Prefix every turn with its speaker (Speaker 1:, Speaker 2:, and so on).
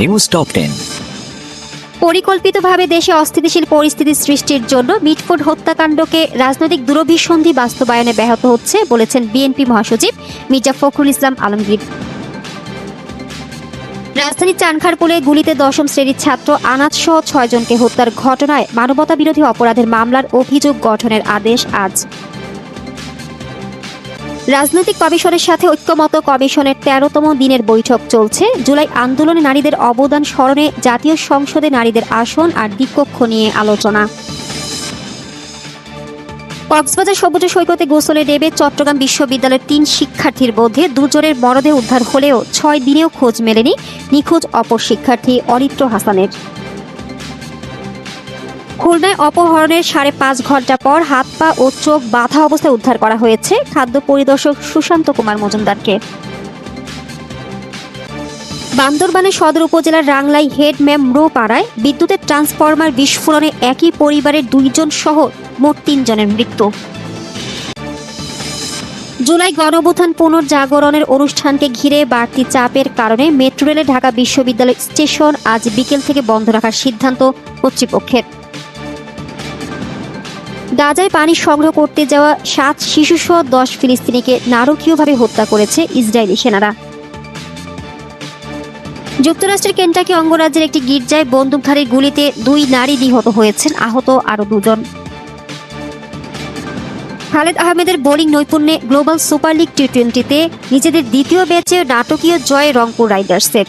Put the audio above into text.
Speaker 1: News top ten
Speaker 2: পরিকল্পিতভাবে দেশে অস্থিতিশীল পরিস্থিতি সৃষ্টির জন্য মিটফোর্ড হত্যাকাণ্ডকে রাজনৈতিক দূরভিসন্ধি বাস্তবায়নে ব্যাহত হচ্ছে বলেছেন বিএনপি মহাসচিব মির্জা ফখরুল ইসলাম আলমগীর। রাজধানীর চানখারপুলে গুলিতে দশম শ্রেণির ছাত্র আনাজ সহ ছয়জনকে হত্যার ঘটনায় মানবতা বিরোধী অপরাধের মামলার অভিযোগ গঠনের আদেশ আজ। রাজনৈতিক কমিশনের সাথে ঐক্যমত কমিশনের তেরোতম দিনের বৈঠক চলছে। জুলাই আন্দোলনে নারীদের অবদান স্মরণে জাতীয় সংসদে নারীদের আসন আর দ্বিকক্ষ নিয়ে আলোচনা। কক্সবাজার সবুজ সৈকতে গোসলে নেবে চট্টগ্রাম বিশ্ববিদ্যালয়ের তিন শিক্ষার্থীর মধ্যে দুজনের মরদেহ উদ্ধার হলেও ছয় দিনেও খোঁজ মেলেনি নিখোঁজ অপর শিক্ষার্থী অরিত্র হাসানের। খুলনায় অপহরণের সাড়ে পাঁচ ঘণ্টা পর হাত পা ও চোখ বাধা অবস্থায় উদ্ধার করা হয়েছে খাদ্য পরিদর্শক সুশান্ত কুমার মজুমদারকে। বান্দরবানের সদর উপজেলার রাংলাই হেড ম্যাম পাড়ায় বিদ্যুতের ট্রান্সফরমার বিস্ফোরণে একই পরিবারের দুইজন সহ মোট তিনজনের মৃত্যু। জুলাই গণঅভ্যুত্থান পুনর্জাগরণের অনুষ্ঠানকে ঘিরে বাড়তি চাপের কারণে মেট্রো রেলে ঢাকা বিশ্ববিদ্যালয় স্টেশন আজ বিকেল থেকে বন্ধ রাখার সিদ্ধান্ত কর্তৃপক্ষের। গাজায় পানি সংগ্রহ করতে যাওয়া সাত শিশুসহ দশ ফিলিস্তিনিকে নারকীয়ভাবে হত্যা করেছে ইসরায়েলি সেনারা। যুক্তরাষ্ট্রের কেন্টাকি অঙ্গরাজ্যের একটি গির্জায় বন্দুকধারীর গুলিতে দুই নারী নিহত হয়েছেন, আহত আরও দুজন। খালেদ আহমেদের বোলিং নৈপুণ্যে গ্লোবাল সুপার লিগ টি টোয়েন্টিতে নিজেদের দ্বিতীয় ম্যাচে নাটকীয় জয় রংপুর রাইডার্সের।